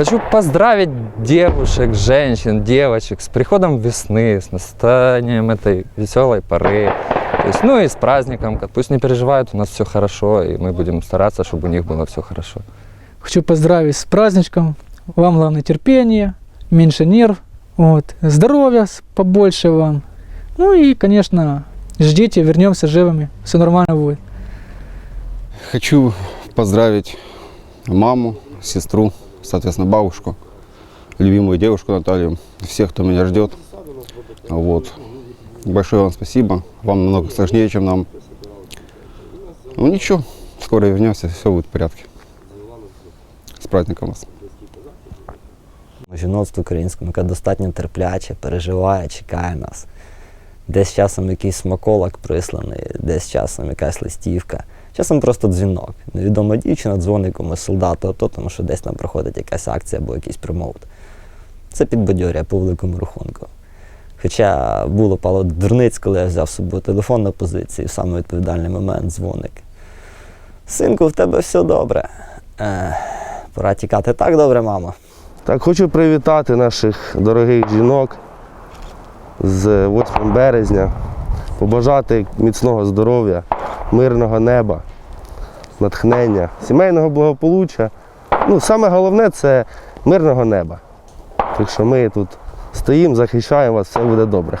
Хочу поздравить девушек, женщин, девочек с приходом весны, с настанием этой веселой поры. То есть, ну и с праздником. Пусть не переживают, у нас все хорошо, и мы будем стараться, чтобы у них было все хорошо. Хочу поздравить с праздничком. Вам главное терпение, меньше нерв, вот, здоровья побольше вам. Ну и, конечно, ждите, вернемся живыми, все нормально будет. Хочу поздравить маму, сестру, соответственно, бабушку, любимую девушку Наталью, всех, кто меня ждет. Вот. Большое вам спасибо. Вам намного сложнее, чем нам. Ну ничего, скоро вернемся, все будет в порядке. С праздником вас. Жіноцтво українському, яке достатньо терпляче, переживає, чекає нас. Десь часом якийсь смаколик присланий, десь часом якась листівка, часом просто дзвінок. Невідома дівчина дзвонить комусь солдату АТО, тому що десь там проходить якась акція або якийсь промоут. Це підбадьорює по великому рахунку. Хоча було пало дурниць, коли я взяв з собою телефон на позиції, в самий відповідальний момент дзвоник. Синку, в тебе все добре. Е, пора тікати. Так добре, мамо. Так, хочу привітати наших дорогих жінок з 8 березня, побажати міцного здоров'я, мирного неба, натхнення, сімейного благополуччя. Ну, саме головне це мирного неба. Так що ми тут стоїмо, захищаємо вас, все буде добре.